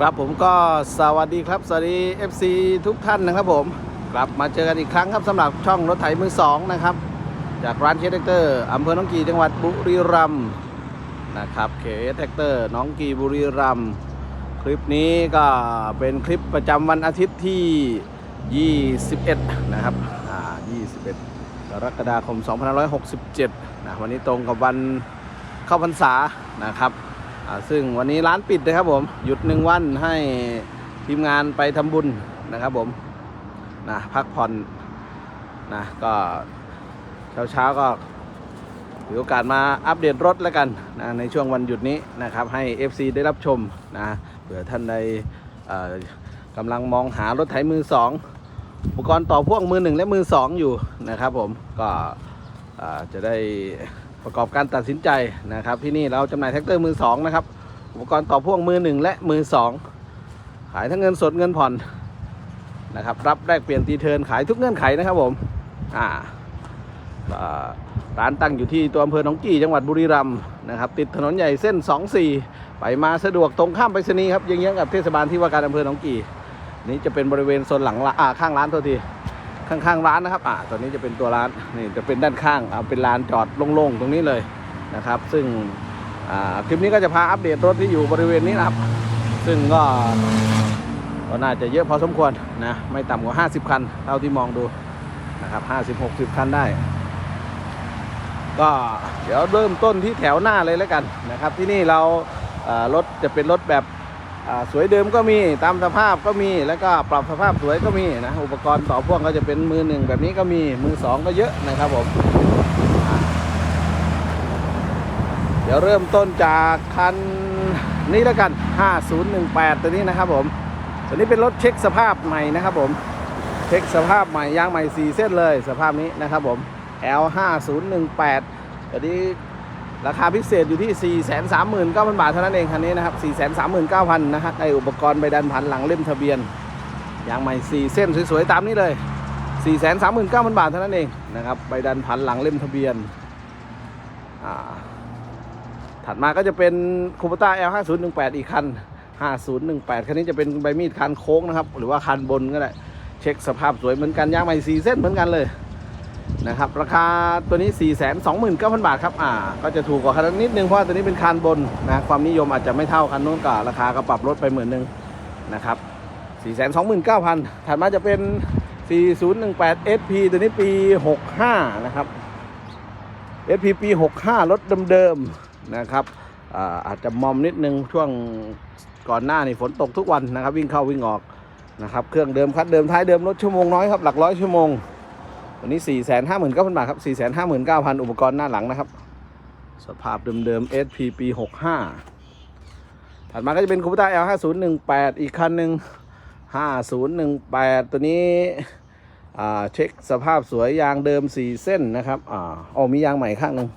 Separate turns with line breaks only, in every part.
ครับผมก็สวัสดีครับ สวัสดี FC ทุกท่านนะครับผม กลับมาเจอกันอีกครั้งครับสำหรับช่องรถไถมือสองนะครับ จากร้านเคสแท็กเตอร์อำเภอหน้องกีจังหวัดบุรีรัมย์นะครับเคสแท็กเตอร์น้องกีบุรีรัมย์คลิปนี้ก็เป็นคลิปประจำวันอาทิตย์ที่ 21 นะครับอ่า21 กรกฎาคม 2567นะวันนี้ตรงกับวันเข้าพรรษานะครับ ซึ่งวันนี้ร้านปิดนะครับผมหยุดหนึ่งวันให้ทีมงานไปทำบุญนะครับผมนะพักผ่อนนะก็เช้าเช้าก็ถือโอกาสมาอัปเดตรถแล้วกันนะในช่วงวันหยุดนี้นะครับให้ FC ได้รับชมนะเผื่อท่านใดกำลังมองหารถไถมือสองอุปกรณ์ต่อพ่วงมือหนึ่งและมือสองอยู่นะครับผมก็จะได้ ประกอบการตัดสินใจนะครับ ที่นี่เราจำหน่ายแท็กเตอร์มือสองนะครับอุปกรณ์ต่อพ่วงมือหนึ่งและมือสองขายทั้งเงินสดเงินผ่อนนะครับรับแลกเปลี่ยนตีเทินขายทุกเงื่อนไขนะครับผมอ่าร้านตั้งอยู่ที่ตัวอำเภอหนองกี่จังหวัดบุรีรัมย์นะครับติดถนนใหญ่เส้น 24 ไปมาสะดวกตรงข้ามไปรษณีย์ครับเยื้องกับเทศบาลที่ว่าการอำเภอหนองกี่นี่จะเป็นบริเวณโซนหลังร้านอ่าข้างร้านโทษที ข้างๆร้านนะครับอ่าตัวนี้จะเป็นตัวร้านนี่จะเป็นด้านข้างเอาเป็นลานจอดโล่งๆตรงนี้เลยนะครับ ซึ่งอ่าคลิปนี้ก็จะพาอัปเดตรถที่อยู่บริเวณนี้นะครับ ซึ่งก็ก็น่าจะเยอะพอสมควรนะไม่ต่ำกว่า 50 คันเท่าที่มองดูนะครับ 50-60 คันได้ ก็เดี๋ยวเริ่มต้นที่แถวหน้าเลยแล้วกันนะครับ ที่นี่เราอ่ารถจะเป็นรถแบบ สวยเดิมก็มีตามสภาพก็มีแล้วก็ปรับสภาพสวยก็มีนะอุปกรณ์ต่อพ่วงก็จะเป็นมือหนึ่งแบบนี้ก็มีมือสองก็เยอะนะครับผมเดี๋ยวเริ่มต้นจากคันนี้แล้วกัน 5018 ตัวนี้นะครับผมตัวนี้เป็นรถเช็คสภาพใหม่นะครับผมเช็คสภาพใหม่ยางใหม่ 4 เส้นเลยสภาพนี้นะครับผม L5018 ตัวนี้ ราคาพิเศษอยู่ที่ 4 3 9 0 0 0 บาทเท่านั้นเองคันนี้นะครับ 4 3 9 0 0 0 นะฮะได้อุปกรณ์ใบดันผันหลังเล่มทะเบียนยางใหม่ 4 เส้นสวยๆ ตามนี้เลย 4 3 9 0 0 0 บาทเท่านั้นเองนะครับใบดันผันหลังเล่มทะเบียนถัดมาก็จะเป็นคูปต้า L5018 อีกคัน 5018 คันนี้จะเป็นใบมีดคันโค้งนะครับ หรือว่าคันบนก็ได้ เช็คสภาพสวยเหมือนกันยางใหม่ 4 เส้นเหมือนกันเลย นะครับราคาตัวนี้ 4 2 9 0 0 0 บาทครับอ่าก็จะถูกกว่าคันนิดนึงเพราะว่าตัวนี้เป็นคานบนนะความนิยมอาจจะไม่เท่าคันนู้นก็ราคาก็ปรับลดไปหมื่นหนึ่งนะครับ 4 2 9 0 0 0ถัดมาจะเป็น 4018 SP ตัวนี้ปี 65 นะครับ SP ปี 65 รถเดิมๆนะครับอ่าอาจจะมอมนิดนึงช่วงก่อนหน้านี่ฝนตกทุกวันนะครับ วิ่งเข้าวิ่งออกนะครับเครื่องเดิมคัดเดิมท้ายเดิมรถชั่วโมงน้อยครับหลักร้อยชั่วโมง วันนี้ 4 5 9 0 0 0บาทครับ 4 5 9 0 0 0 อุปกรณ์หน้าหลังนะครับ สภาพเดิมๆ SP ปี 65 ถัดมาก็จะเป็นคูปต้า L 5018 อีกคันหนึ่ง5018 ตัวนี้เช็คสภาพสวยยางเดิม 4 เส้นนะครับอ๋อมียางใหม่ข้างหนึ่ง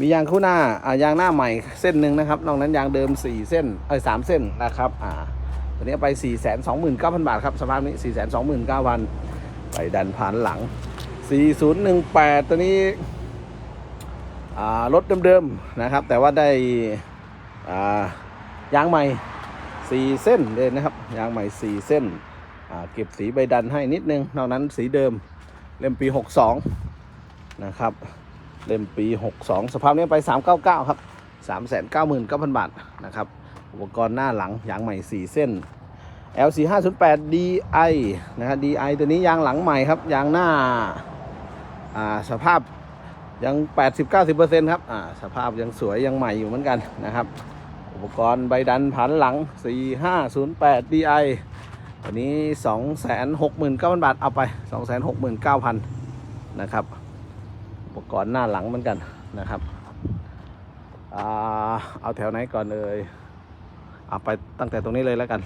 มียางคู่หน้าอ่ายางหน้าใหม่เส้นหนึ่งนะครับ นอกนั้นยางเดิม 4 เส้นเอ้ย3เส้นนะครับอ่าตัวนี้ไป 4 2 9 0 0 0 บาทครับสภาพนี้ 4 2 9 0 0 0 ไปดันผ่านหลัง 4018 ตัวนี้รถเดิมๆนะครับ แต่ว่าได้ยางใหม่ 4 เส้นเลยนะครับยางใหม่ 4 เส้นเก็บสีใบดันให้นิดนึงนอกนั้นสีเดิมเล่มปี 62 นะครับ เล่มปี 62 สภาพนี้ไป 399 ครับ 399,000 บาทนะครับ อุปกรณ์หน้าหลังยางใหม่ 4 เส้น LC 5 0 8 DI นะครับ DI ตัวนี้ยางหลังใหม่ครับ ยางหน้าอ่าสภาพยัง 80-90%ครับอ่าสภาพยังสวยยังใหม่อยู่เหมือนกันนะครับ อุปกรณ์ใบดันผันหลัง 4508 DI ตัวนี้ 269,000 บาท เอาไป 269,000 นะครับ อุปกรณ์หน้าหลังเหมือนกันนะครับอ่าเอาแถวไหนก่อนเลยเอาไปตั้งแต่ตรงนี้เลยแล้วกัน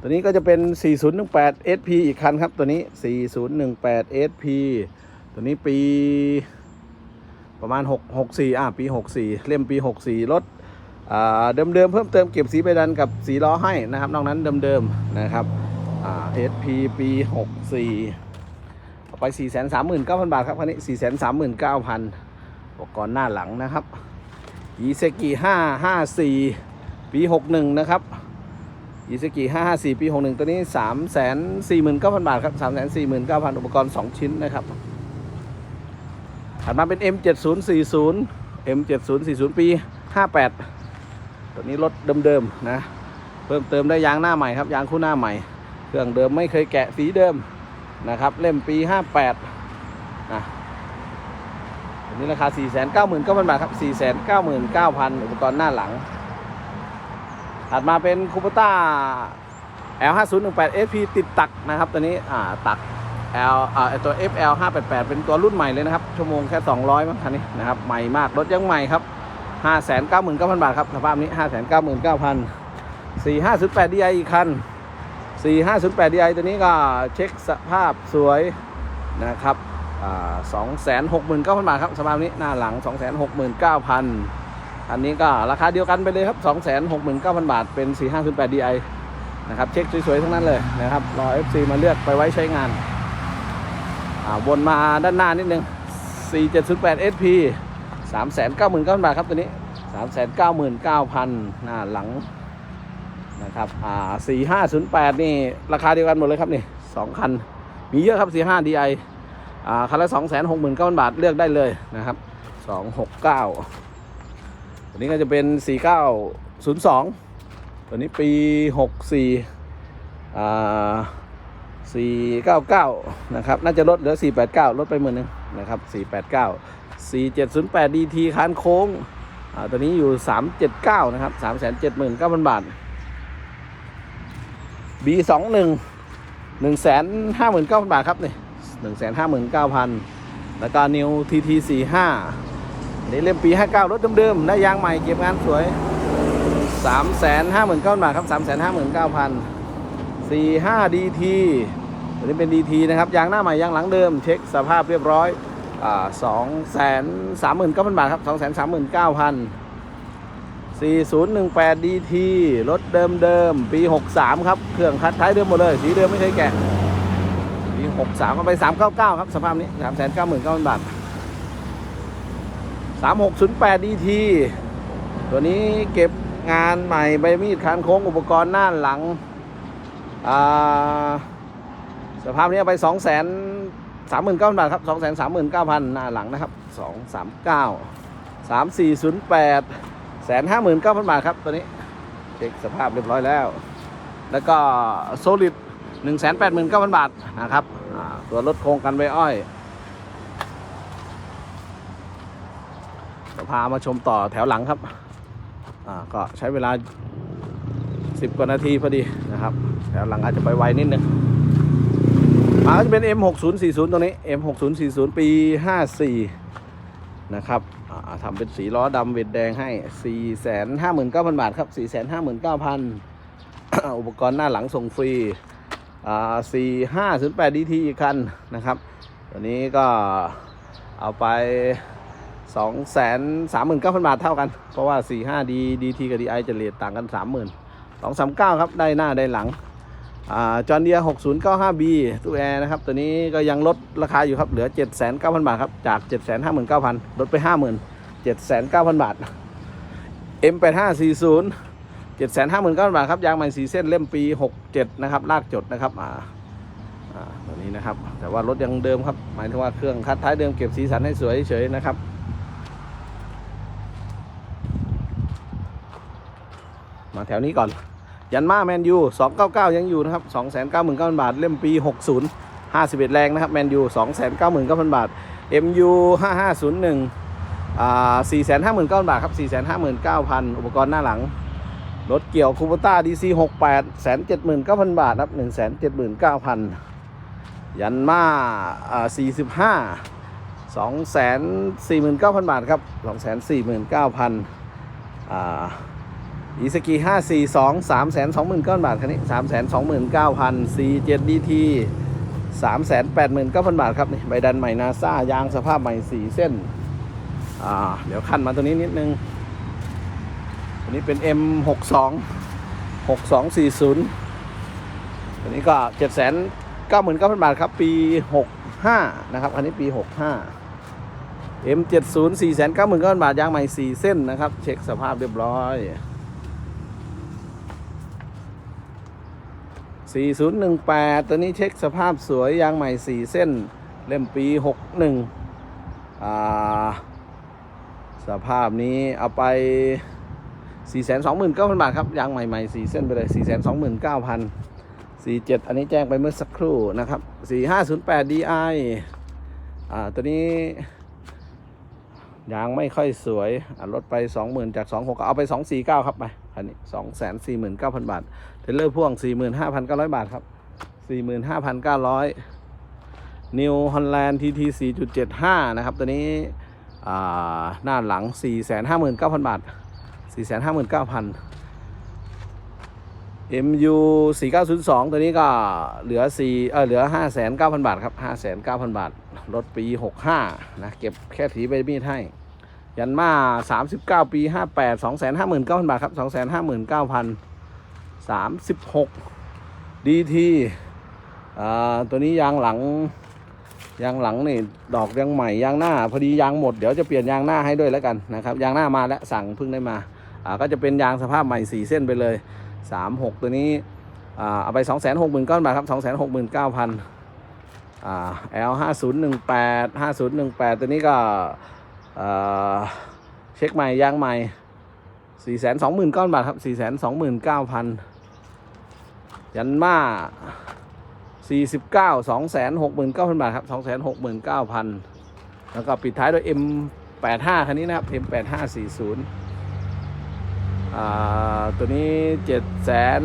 ตัวนี้ก็จะเป็น 4018 SP อีกคันครับ ตัวนี้ 4018 SP ตัวนี้ปีประมาณ 6 64 อะ ปี 64 เล่มปี 64 รถอ่าเดิมๆเพิ่มเติมเก็บสีใบดันกับสีล้อให้นะครับ นอกนั้นเดิมๆนะครับอ่า SP ปี 64เอไป 439,000 บาทครับคันนี้ 439,000อุปกรณ์หน้าหลังนะครับอีเซกิ554 ปี 61 นะครับ อีสกิ554 ปี 61 ตัวนี้ 349,000 บาทครับ 349,000 อุปกรณ์ 2 ชิ้นนะครับถัดมาเป็น M7040 M7040 ปี 58 ตัวนี้รถเดิมๆนะ เพิ่มเติมได้ยางหน้าใหม่ครับ ยางคู่หน้าใหม่ เครื่องเดิมไม่เคยแกะสีเดิมนะครับ เล่มปี 58นะตัวนี้ราคา 499,000 บาทครับ 499,000 อุปกรณ์หน้าหลัง ถัดมาเป็นคูปต้า L5018 SP ติดตักนะครับตัวนี้อ่าตัก L อ่าตัว FL 588เป็นตัวรุ่นใหม่เลยนะครับ ชั่วโมงแค่ 200มั้งคันนี้นะครับ ใหม่มาก รถยังใหม่ครับ 599,000 บาทครับสภาพนี้ 599,000 4508 DI อีกคัน 4508 DI ตัวนี้ก็เช็คสภาพสวยนะครับอ่า269,000 บาทครับสภาพนี้หน้าหลัง 269,000 อันนี้ก็ราคาเดียวกันไปเลยครับ269,000 บาท เป็น 4508 DI นะครับ เช็คสวยๆ ทั้งนั้นเลยนะครับ รอ FC มาเลือกไปไว้ใช้งาน วนมาด้านหน้านิดนึง 4708 SP 399,000 บาทครับตัวนี้ 399,000หน้าหลังนะครับอ่า4508 นี่ ราคาเดียวกันหมดเลยครับนี่สองคัน มีเยอะครับ 45 DI อ่าคันละ269,000 บาทเลือกได้เลยนะครับ 269 ตัวนี้ก็จะเป็น 4902 ตัวนี้ปี 64อ่า499 นะครับ น่าจะลดเหลือ 489 ลดไปหมื่นนึงนะครับ 489 4708 DT คานโค้งตัวนี้อยู่ 379 นะครับ 379,000 บาท B21 159,000 บาทครับนี่159,000 แล้วก็ New TT 45 นนี้เล่มปี 59 รถเดิมๆได้ยางใหม่เก็บงานสวย 359,000บาทครับ 359,000 45 DT ตัวนี้เป็น DT นะครับ ยางหน้าใหม่ ยางหลังเดิม เช็คสภาพเรียบร้อยอ่า239,000บาทครับ239,000 4018 DT รถเดิมๆปี63ครับ เครื่องคัดท้ายเดิมหมดเลย สีเดิมไม่เคยแกะปี63ก็ไป399ครับ สภาพนี้399,000บาท 3608 DT ตัวนี้เก็บงานใหม่ใบมีดคันโค้งอุปกรณ์หน้าหลัง สภาพนี้เอาไป 2 3 9 0 0 0บาทครับ 2 3 9 0 0 0 หน้าหลังนะครับ 239 3408 159,000 บาทครับ ตัวนี้เช็คสภาพเรียบร้อยแล้ว แล้วก็โซลิด189,000 บาทนะครับตัวรถโครงกันไว้อ้อย เดี๋ยว พามาชมต่อแถวหลังครับอ่าก็ใช้เวลา 10 กว่านาทีพอดีนะครับ แถวหลังอาจจะไปไวนิดนึงมาจะเป็น M6040 ตรงนี้ M6040 ปี 54 นะครับอ่าทำเป็นสีล้อดำเวดแดงให้ 459,000 บาทครับ 459,000 อุปกรณ์หน้าหลังส่งฟรีอ่า4508 DT อีกคันนะครับ ตัวนี้ก็เอาไป สองแสนสามหมื่นเก้าพันบาทเท่ากัน เพราะว่าสี่ห้าดีดีทีกับดีไอจะเรทต่างกันสามหมื่นสองสามเก้าครับ ได้หน้าได้หลังจอห์นเดียหกศูนย์เก้าห้าบีตู้แอร์นะครับ ตัวนี้ก็ยังลดราคาอยู่ครับ เหลือเจ็ดแสนเก้าพันบาทครับ จากเจ็ดแสนห้าหมื่นเก้าพันลดไปห้าหมื่นเจ็ดแสนเก้าพันบาท M แปดห้าสี่ศูนย์เจ็ดแสนห้าหมื่นเก้าพันบาทครับ ยางใหม่สีเส้นเล่มปีหกเจ็ดนะครับ ลากจดนะครับอ่าตัวนี้นะครับ แต่ว่ารถยังเดิมครับ หมายถึงว่าเครื่องคัดท้ายเดิมเก็บสีสันให้สวยเฉยนะครับ มาแถวนี้ก่อน ยันมาแมนยู299 ยังอยู่นะครับ 299,000 บาท เล่มปี 60 51 แรงนะครับแมนยู299,000 บาท MU 5501อ่า459,000 บาทครับ 459,000 อุปกรณ์หน้าหลัง รถเกี่ยวคูปต้า DC 68 179,000 บาทครับ179,000 ยันมาอ่า45 249,000 บาทครับ 249,000อ่า อีสกีห้าสี่สองสามแสนสองหมื่นเก้อนบาทคันนี้สามแสนสองหมื่นเก้าพันสี่เจ็ดดีทีสามแสนแปดหมื่นเก้าพันบาทครับนี่ใบดันใหม่นาซ่ายางสภาพใหม่สี่เส้น อ่า เดี๋ยวขั้นมาตัวนี้นิดนึงตัวนี้เป็น M หกสองหกสองสี่ศูนย์ตัวนี้ก็เจ็ดแสนเก้าหมื่นเก้าพันบาทครับ ปีหกห้านะครับ อันนี้ปีหกห้า M เจ็ดศูนย์สี่แสนเก้าหมื่นเก้าพันบาทยางใหม่สี่เส้นนะครับ เช็คสภาพเรียบร้อย 4018 ตัวนี้เช็คสภาพสวยยางใหม่ 4 เส้น เล่มปี 61อ่าสภาพนี้เอาไป 429,000 บาทครับ ยางใหม่ๆ 4 เส้นไปเลย 429,000 47 อันนี้แจ้งไปเมื่อสักครู่นะครับ 4508 DI อ่าตัวนี้ยางไม่ค่อยสวยอ่ลดไป 20,000 จาก 26 เอาไป 249 ครับไปอันนี้ 249,000 บาท ลเลอร์พ่วง 45,900 บาทครับ 45,900 New Holland TT 4.75 นะครับ ตัวนี้หน้าหลัง 459,000 บาท 459,000 MU 4902 ตัวนี้ก็เหลือ4เออเหลือ 59,000บาทครับ 59,000 บาท รถปี 65 นะ เก็บแค่ถีใบมีดให้ ยันมา 39 ปี 58 259,000 บาทครับ 259,000 36 DT อ่าตัวนี้ยางหลัง ยางหลังนี่ดอกยางใหม่ยางหน้า พอดียางหมดเดี๋ยวจะเปลี่ยนยางหน้าให้ด้วยแล้วกันนะครับยางหน้ามาแล้วสั่งเพิ่งได้มาอ่าก็จะเป็นยางสภาพใหม่ 4 เส้นไปเลย 36 ตัวนี้อ่าเอาไป 260,000ก้อนบาทครับ 269,000อ่า L 5018 5018ตัวนี้ก็เช็คใหม่ยางใหม่420,000ก้อนบาทครับ429,000 ยันมา49 269,000บาทครับ269,000แล้วก็ปิดท้ายด้วย M85 คันนี้นะครับ M8540 อ่าตัวนี้เจ็ดแสน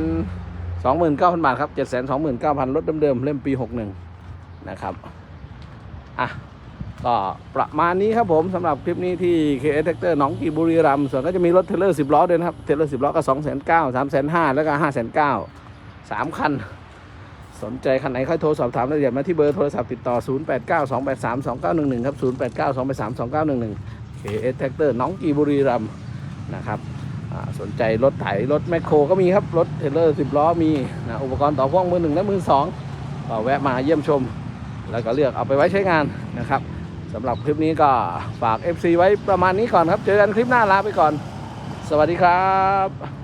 สองหมื่นเก้าพันบาทครับเจ็ดแสนสองหมื่นเก้าพันรถเดิมๆเล่มปีหกหนึ่งนะครับอะก็ประมาณนี้ครับผมสำหรับคลิปนี้ที่ KS Tractor หนองกีบุรีรัมย์ส่วนก็จะมีรถเทเลอร์สิบล้อด้วยนะครับ เทเลอร์สิบล้อก็สองแสนเก้าสามแสนห้าแล้วก็ห้าแสนเก้า สามคัน สนใจคันไหนค่อยโทรสอบถามรายละเอียดมาที่เบอร์โทรศัพท์ติดต่อ 0 8 9 2 8 3 2 9 1 1 ครับ 0 8 9 2 8 3 2 9 1 1 KS Tractor น้องกีบุรีรัมย์นะครับสนใจรถไถรถแมคโครก็มีครับ รถเทรลเลอร์สิบล้อมีนะอุปกรณ์ต่อพ่วงมือหนึ่งและมือสองก็แวะมาเยี่ยมชม แล้วก็เลือกเอาไปไว้ใช้งานนะครับสำหรับคลิปนี้ก็ฝาก FC ไว้ประมาณนี้ก่อนครับ เจอกันคลิปหน้าลาไปก่อน สวัสดีครับ